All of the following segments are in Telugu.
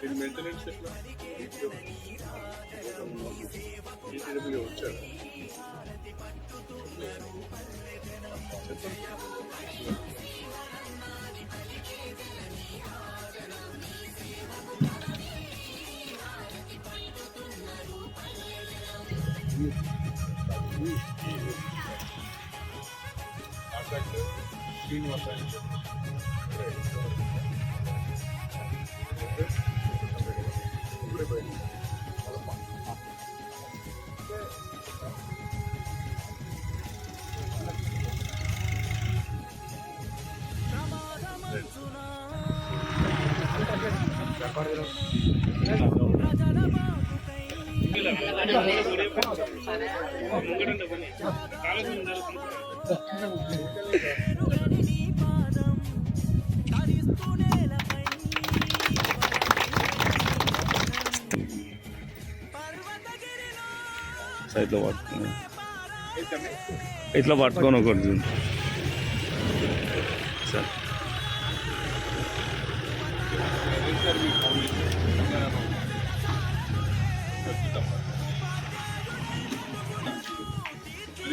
దీని మెయింటెనెన్స్ ఎట్లా DTW వచ్చారు inspector Srinivas Gracias. ఇట్లా పట్టుకుని ఇట్లా పట్టుకొని ఒకటి చూడు. సార్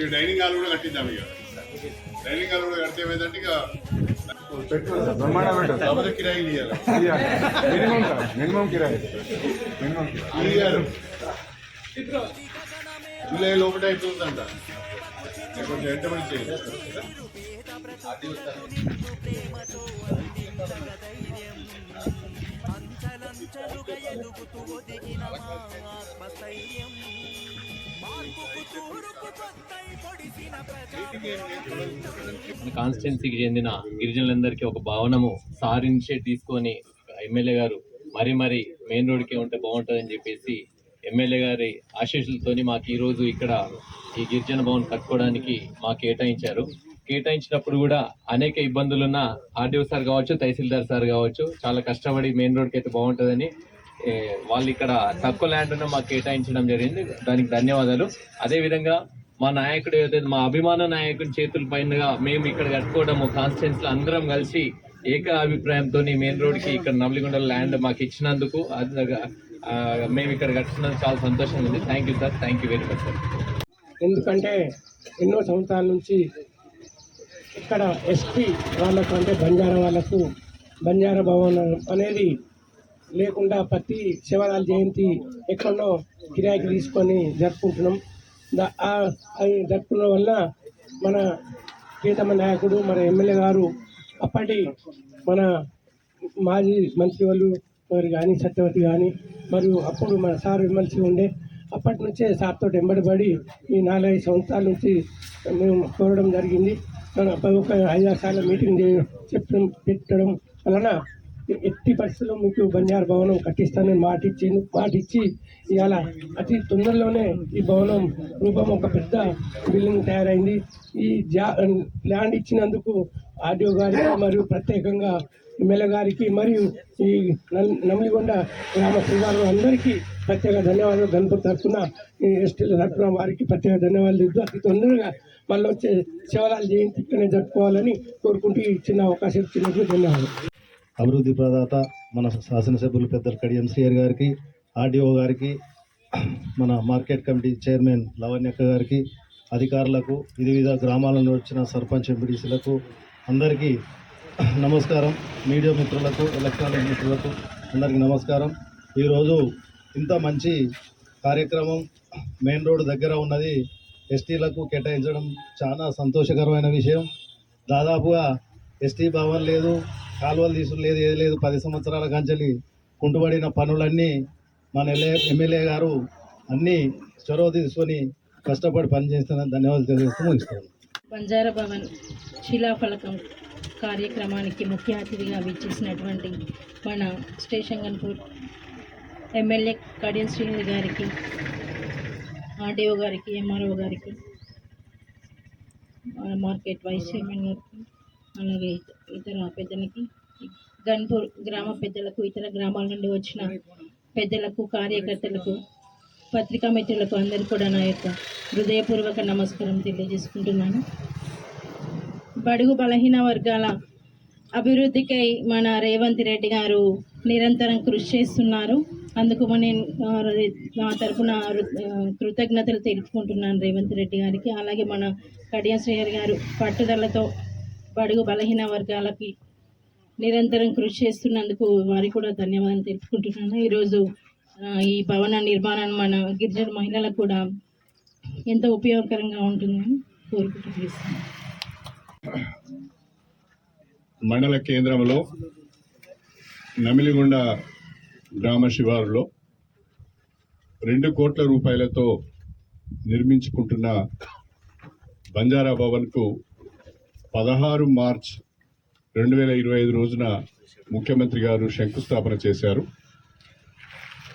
డైనింగ్ హాల్ కూడా కట్టిద్దాం ఇక. డైనింగ్ హాల్ కూడా కడితే ఏమైందంటే ఇక కాకపోతే కిరాయి ఇవ్వాలి మినిమం సార్ మినిమం కిరాయి. మినిమం కిరాయి. ఇయ్యారు జూలై లోపల అవుతుందంట కొంచెం ఎంటబడి చేయాలి కాన్స్టిట్యున్సీకి చెందిన గిరిజనులందరికీ ఒక భవనము సార్ ఇనిషియేట్ తీసుకొని ఎమ్మెల్యే గారు మరీ మరీ మెయిన్ రోడ్కే ఉంటే బాగుంటుందని చెప్పేసి ఎమ్మెల్యే గారి ఆశీస్సులతోని మాకు ఈరోజు ఇక్కడ ఈ గిరిజన భవన్ కట్టుకోవడానికి మాకు కేటాయించారు. కేటాయించినప్పుడు కూడా అనేక ఇబ్బందులున్న ఆర్డీఓ సార్ కావచ్చు తహసీల్దార్ సార్ కావచ్చు చాలా కష్టపడి మెయిన్ రోడ్కి అయితే బాగుంటుందని వాళ్ళు ఇక్కడ తక్కువ ల్యాండ్ మాకు కేటాయించడం జరిగింది. దానికి ధన్యవాదాలు. అదేవిధంగా మా నాయకుడు ఏదైతే మా అభిమాన నాయకుడి చేతుల పైనగా మేము ఇక్కడ కట్టుకోవడము కాన్స్టిట్యూన్స్లో అందరం కలిసి ఏక అభిప్రాయంతో మెయిన్ రోడ్కి ఇక్కడ నవలిగొండ ల్యాండ్ మాకు ఇచ్చినందుకు మేము ఇక్కడ కట్టుకున్నందుకు చాలా సంతోషంగా ఉంది. Thank you sir thank you very much sir ఎందుకంటే ఎన్నో సంవత్సరాల నుంచి ఇక్కడ ఎస్పీ వాళ్ళకు అంటే బంజారా వాళ్ళకు బంజారా భవనం అనేది లేకుండా ప్రతి శివరాల జయంతి ఎక్కడో కిరాయికి తీసుకొని జరుపుకుంటున్నాం. అది జరుపుకున్న వల్ల మన ప్రీతమ నాయకుడు మన ఎమ్మెల్యే గారు అప్పటి మన మాజీ మంత్రి వాళ్ళు మరి కానీ సత్యవతి కానీ మరియు అప్పుడు మన సార్ ఎమ్మెల్సీ ఉండే అప్పటి నుంచే సార్తో వెంబడిపడి ఈ నాలుగైదు సంవత్సరాల నుంచి మేము కోరడం జరిగింది. మన ఒక ఐదారు సార్లు మీటింగ్ చేయడం చెప్పడం పెట్టడం వలన ఎట్టి పరిస్థితుల్లో మీకు బంజారు భవనం కట్టిస్తానని మాట ఇచ్చింది మాట ఇచ్చి ఇవాళ అతి తొందరలోనే ఈ భవనం రూపం ఒక పెద్ద బిల్డింగ్ తయారైంది. ఈ జా ల్యాండ్ ఇచ్చినందుకు ఆర్డీఓ గారికి మరియు ప్రత్యేకంగా ఎమ్మెల్యే గారికి మరియు ఈ నల్- గ్రామ శ్రీవారు అందరికీ ప్రత్యేక ధన్యవాదాలు. గణపతి తరఫున ఈ ఎస్టీల తరఫున వారికి ప్రత్యేక ధన్యవాదాలు ఇస్తూ అతి తొందరగా మళ్ళీ వచ్చే శివరాల జయంతి ఇక్కడనే జరుపుకోవాలని కోరుకుంటూ ఇచ్చిన అవకాశం ఇచ్చినందుకు ధన్యవాదాలు. అభివృద్ధి ప్రదాత మన శాసనసభ్యులు పెద్దలు కడియం శ్రీయర్ గారికి ఆర్డీఓ గారికి మన మార్కెట్ కమిటీ చైర్మన్ లవణ్యక్క గారికి అధికారులకు వివిధ గ్రామాల నుండి వచ్చిన సర్పంచ్ ఎంపీడీసీలకు అందరికీ నమస్కారం. మీడియా మిత్రులకు ఎలక్ట్రానిక్ మిత్రులకు అందరికీ నమస్కారం. ఈరోజు ఇంత మంచి కార్యక్రమం మెయిన్ రోడ్ దగ్గర ఉన్నది ఎస్టీలకు కేటాయించడం చాలా సంతోషకరమైన విషయం. దాదాపుగా ఎస్టీ భవన్ లేదు కాలువలు తీసుడు లేదు ఏది లేదు. పది సంవత్సరాల కంచెలి కుంటుబడిన పనులన్నీ మన ఎల్ఏ ఎమ్మెల్యే గారు అన్నీ చొరవ తీసుకొని కష్టపడి పనిచేస్తున్న ధన్యవాదాలు తెలియజేస్తూ ముగిస్తాను బంజారా భవన్ శిలాఫలకం కార్యక్రమానికి ముఖ్య అతిథిగా విచ్చేసినటువంటి మన స్టేషన్ గన్పూర్ ఎమ్మెల్యే కడియం శ్రీనిధి గారికి ఆర్డీఓ గారికి ఎంఆర్ఓ గారికి మన మార్కెట్ వైస్ చైర్మన్ గారికి అలాగే ఇతర పెద్దలకి గన్పూర్ గ్రామ పెద్దలకు ఇతర గ్రామాల నుండి వచ్చిన పెద్దలకు కార్యకర్తలకు పత్రికా మిత్రులకు అందరికీ కూడా నా యొక్క హృదయపూర్వక నమస్కారం తెలియజేసుకుంటున్నాను. బడుగు బలహీన వర్గాల అభివృద్ధికై మన రేవంత్ రెడ్డి గారు నిరంతరం కృషి చేస్తున్నారు. అందుకు నేను నా తరపున కృతజ్ఞతలు తెలుపుకుంటున్నాను రేవంత్ రెడ్డి గారికి. అలాగే మన కడియం శ్రీహరి గారు పట్టుదలతో బడుగు బలహీన వర్గాలకి నిరంతరం కృషి చేస్తున్నందుకు వారికి కూడా ధన్యవాదాలు తెలుపుకుంటున్నాను. ఈరోజు ఈ భవన నిర్మాణం మన గిరిజన మహిళలకు కూడా ఎంతో ఉపయోగకరంగా ఉంటుందని కోరుకుంటున్నాను మండల కేంద్రంలో నమిలిగొండ గ్రామ శివారులో రెండు కోట్ల రూపాయలతో నిర్మించుకుంటున్న బంజారా భవన్కు పదహారు మార్చ్ రెండు వేల ఇరవై ఐదు రోజున ముఖ్యమంత్రి గారు శంకుస్థాపన చేశారు.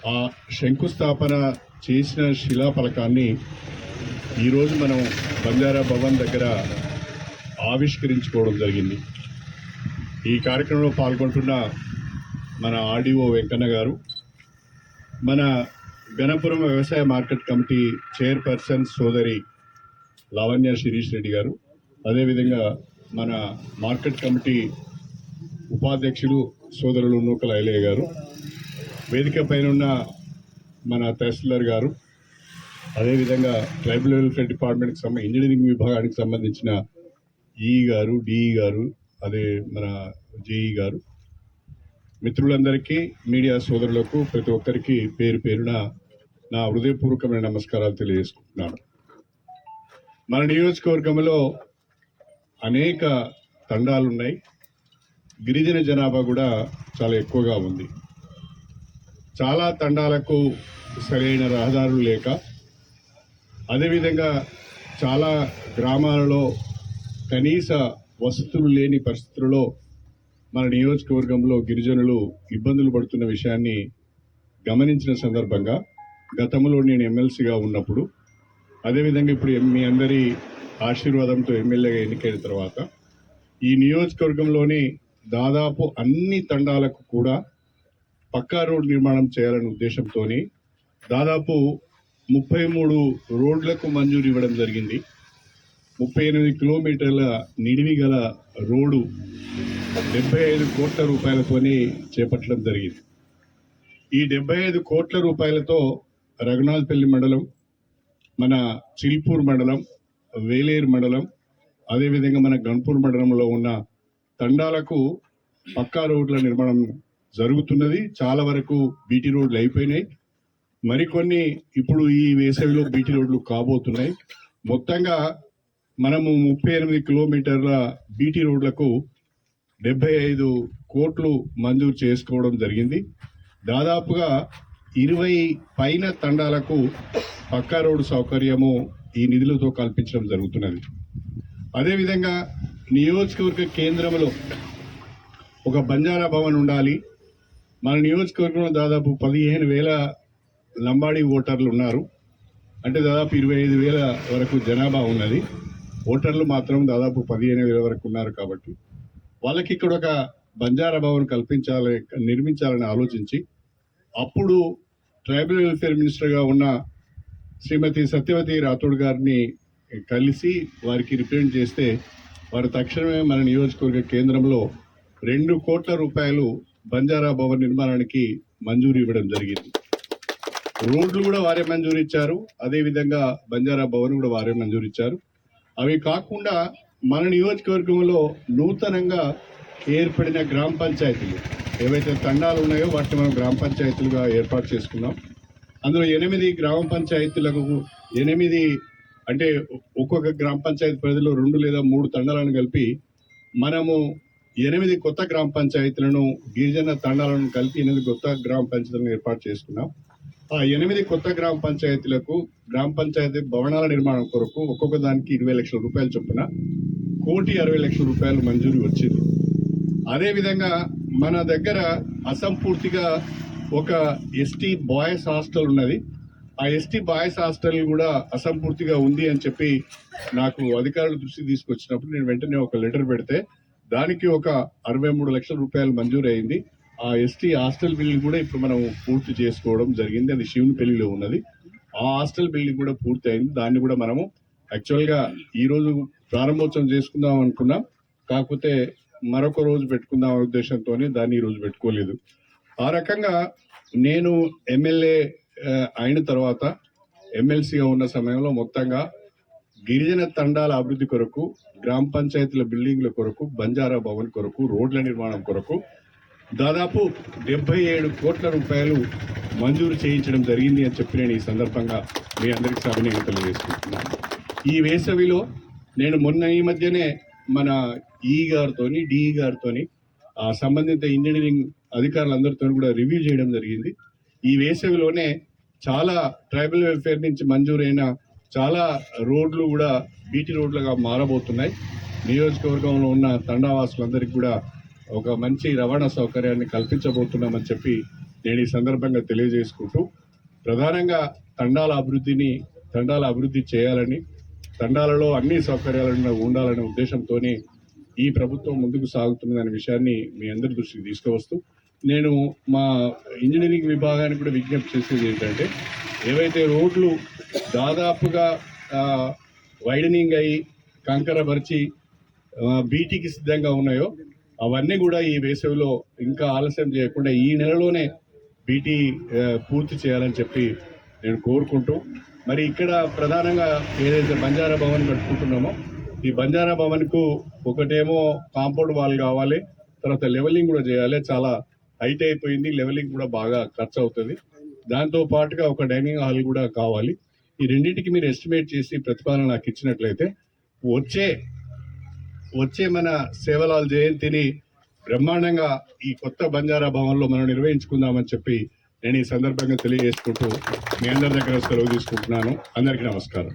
ఆ శంకుస్థాపన చేసిన శిలాఫలకాన్ని ఈరోజు మనం బంజారా భవన్ దగ్గర ఆవిష్కరించుకోవడం జరిగింది. ఈ కార్యక్రమంలో పాల్గొంటున్న మన ఆర్డీఓ వెంకన్న గారు మన గణపురం వ్యవసాయ మార్కెట్ కమిటీ చైర్పర్సన్ సోదరి లావణ్య శిరీష్ రెడ్డి గారు అదేవిధంగా మన మార్కెట్ కమిటీ ఉపాధ్యక్షులు సోదరులు నూకల ఐలయ్య గారు వేదిక పైనన్న మన తహసీల్దార్ గారు అదేవిధంగా ట్రైబల్ వెల్ఫేర్ డిపార్ట్మెంట్కి సంబంధించి ఇంజనీరింగ్ విభాగానికి సంబంధించిన ఈ గారు డిఈ గారు అదే మన జేఈ గారు. మిత్రులందరికీ మీడియా సోదరులకు ప్రతి ఒక్కరికి పేరు పేరున నా హృదయపూర్వకమైన నమస్కారాలు తెలియజేసుకుంటున్నాను. మన నియోజకవర్గంలో అనేక తండాలు ఉన్నాయి గిరిజన జనాభా కూడా చాలా ఎక్కువగా ఉంది. చాలా తండాలకు సరైన రహదారులు లేక అదేవిధంగా చాలా గ్రామాలలో కనీస వసతులు లేని పరిస్థితుల్లో మన నియోజకవర్గంలో గిరిజనులు ఇబ్బందులు పడుతున్న విషయాన్ని గమనించిన సందర్భంగా గతంలో నేను ఎమ్మెల్సీగా ఉన్నప్పుడు అదేవిధంగా ఇప్పుడు మీ అందరి ఆశీర్వాదంతో ఎమ్మెల్యేగా ఎన్నికైన తర్వాత ఈ నియోజకవర్గంలోని దాదాపు అన్ని తండాలకు కూడా పక్కా రోడ్ నిర్మాణం చేయాలనే ఉద్దేశంతో దాదాపు ముప్పై మూడు రోడ్లకు మంజూరు ఇవ్వడం జరిగింది. ముప్పై ఎనిమిది కిలోమీటర్ల నిడివి గల రోడ్డు డెబ్బై ఐదు కోట్ల రూపాయలతోని చేపట్టడం జరిగింది. ఈ డెబ్బై ఐదు కోట్ల రూపాయలతో రఘునాథపల్లి మండలం మన చిల్పూర్ మండలం వేలేరు మండలం అదేవిధంగా మన గన్పూర్ మండలంలో ఉన్న తండాలకు పక్కా రోడ్ల నిర్మాణం జరుగుతున్నది. చాలా వరకు బీటీ రోడ్లు అయిపోయినాయి. మరికొన్ని ఇప్పుడు ఈ వేసవిలో బీటీ రోడ్లు కాబోతున్నాయి. మొత్తంగా మనము ముప్పై ఎనిమిది కిలోమీటర్ల బీటీ రోడ్లకు డెబ్బై ఐదు కోట్లు మంజూరు చేసుకోవడం జరిగింది. దాదాపుగా ఇరవై పైన తండాలకు పక్కా రోడ్డు సౌకర్యము ఈ నిధులతో కల్పించడం జరుగుతున్నది. అదేవిధంగా నియోజకవర్గ కేంద్రంలో ఒక బంజారా భవన్ ఉండాలి. మన నియోజకవర్గంలో దాదాపు పదిహేను వేల లంబాడీ ఓటర్లు ఉన్నారు. అంటే దాదాపు ఇరవై ఐదు వేల వరకు జనాభా ఉన్నది. ఓటర్లు మాత్రం దాదాపు పదిహేను వేల వరకు ఉన్నారు కాబట్టి వాళ్ళకి ఇక్కడ ఒక బంజారా భవన్ కల్పించాలి నిర్మించాలని ఆలోచించి అప్పుడు ట్రైబల్ వెల్ఫేర్ మినిస్టర్గా ఉన్న శ్రీమతి సత్యవతి రాథోడ్ గారిని కలిసి వారికి రిప్రజెంట్ చేస్తే వారు తక్షణమే మన నియోజకవర్గ కేంద్రంలో రెండు కోట్ల రూపాయలు బంజారా భవన్ నిర్మాణానికి మంజూరు ఇవ్వడం జరిగింది. రోడ్లు కూడా వారే మంజూరు ఇచ్చారు. అదేవిధంగా బంజారా భవన్ కూడా వారే మంజూరు ఇచ్చారు. అవి కాకుండా మన నియోజకవర్గంలో నూతనంగా ఏర్పడిన గ్రామ పంచాయతీలు ఏవైతే తండాలు ఉన్నాయో వాటిని మనం గ్రామ పంచాయతీలుగా ఏర్పాటు చేసుకున్నాం. అందులో ఎనిమిది గ్రామ పంచాయతీలకు ఎనిమిది అంటే ఒక్కొక్క గ్రామ పంచాయతీ పరిధిలో రెండు లేదా మూడు తండాలను కలిపి మనము ఎనిమిది కొత్త గ్రామ పంచాయతీలను గిరిజన తండాలను కలిపి ఎనిమిది కొత్త గ్రామ పంచాయతీలను ఏర్పాటు చేసుకున్నాం. ఆ ఎనిమిది కొత్త గ్రామ పంచాయతీలకు గ్రామ పంచాయతీ భవనాల నిర్మాణం కొరకు ఒక్కొక్క దానికి ఇరవై లక్షల రూపాయలు చొప్పున కోటి అరవై లక్షల రూపాయలు మంజూరు వచ్చింది. అదేవిధంగా మన దగ్గర అసంపూర్తిగా ఒక ఎస్టీ బాయ్స్ హాస్టల్ ఉన్నది. ఆ ఎస్టీ బాయ్స్ హాస్టల్ కూడా అసంపూర్తిగా ఉంది అని చెప్పి నాకు అధికారుల దృష్టి తీసుకొచ్చినప్పుడు నేను వెంటనే ఒక లెటర్ పెడితే దానికి ఒక అరవై మూడు లక్షల రూపాయలు మంజూరు అయింది. ఆ ఎస్టీ హాస్టల్ బిల్డింగ్ కూడా ఇప్పుడు మనం పూర్తి చేసుకోవడం జరిగింది. అది శివునిపల్లిలో ఉన్నది. ఆ హాస్టల్ బిల్డింగ్ కూడా పూర్తి అయింది. దాన్ని కూడా మనము యాక్చువల్గా ఈరోజు ప్రారంభోత్సవం చేసుకుందాం అనుకున్నాం. కాకపోతే మరొక రోజు పెట్టుకుందాం ఉద్దేశంతోనే ఉద్దేశంతో దాన్ని ఈరోజు పెట్టుకోలేదు. ఆ రకంగా నేను ఎమ్మెల్యే అయిన తర్వాత ఎమ్మెల్సీగా ఉన్న సమయంలో మొత్తంగా గిరిజన తండాల అభివృద్ధి కొరకు గ్రామ పంచాయతీల బిల్డింగ్ల కొరకు బంజారా భవన్ కొరకు రోడ్ల నిర్మాణం కొరకు దాదాపు డెబ్బై ఏడు కోట్ల రూపాయలు మంజూరు చేయించడం జరిగింది అని చెప్పి నేను ఈ సందర్భంగా మీ అందరికీ సవినయంగా తెలియజేసుకుంటున్నాను. ఈ వేసవిలో నేను మొన్న ఈ మధ్యనే మన ఈ గారితోని డిఈ గారితోని ఆ సంబంధిత ఇంజనీరింగ్ అధికారులందరితో కూడా రివ్యూ చేయడం జరిగింది. ఈ వేసవిలోనే చాలా ట్రైబల్ వెల్ఫేర్ నుంచి మంజూరైన చాలా రోడ్లు కూడా బీటీ రోడ్లుగా మారబోతున్నాయి. నియోజకవర్గంలో ఉన్న తండావాసులందరికీ కూడా ఒక మంచి రవాణా సౌకర్యాన్ని కల్పించబోతున్నామని చెప్పి నేను ఈ సందర్భంగా తెలియజేసుకుంటూ ప్రధానంగా తండాల అభివృద్ధిని తండాల అభివృద్ధి చేయాలని తండాలలో అన్ని సౌకర్యాలను ఉండాలనే ఉద్దేశంతోనే ఈ ప్రభుత్వం ముందుకు సాగుతున్నదనే విషయాన్ని మీ అందరి దృష్టికి తీసుకువస్తూ నేను మా ఇంజనీరింగ్ విభాగానికి కూడా విజ్ఞప్తి చేసేది ఏంటంటే ఏవైతే రోడ్లు దాదాపుగా వైడనింగ్ అయ్యి కంకరపరిచి బీటీకి సిద్ధంగా ఉన్నాయో అవన్నీ కూడా ఈ వేసవిలో ఇంకా ఆలస్యం చేయకుండా ఈ నెలలోనే బీటీ పూర్తి చేయాలని చెప్పి నేను కోరుకుంటూ మరి ఇక్కడ ప్రధానంగా ఏదైతే బంజారా భవన్ కట్టుకుంటున్నామో ఈ బంజారా భవన్కు ఒకటేమో కాంపౌండ్ వాల్ కావాలి తర్వాత లెవెలింగ్ కూడా చేయాలి. చాలా హైట్ అయిపోయింది లెవెలింగ్ కూడా బాగా ఖర్చు అవుతుంది. దాంతో పాటుగా ఒక డైనింగ్ హాల్ కూడా కావాలి. ఈ రెండింటికి మీరు ఎస్టిమేట్ చేసి ప్రతిపాదన నాకు ఇచ్చినట్లయితే వచ్చే వచ్చే మన సేవలాల్ జయంతిని బ్రహ్మాండంగా ఈ కొత్త బంజారా భవన్లో మనం నిర్వహించుకుందామని చెప్పి నేను ఈ సందర్భంగా తెలియజేసుకుంటూ మీ అందరి దగ్గర సెలవు తీసుకుంటున్నాను. అందరికీ నమస్కారం.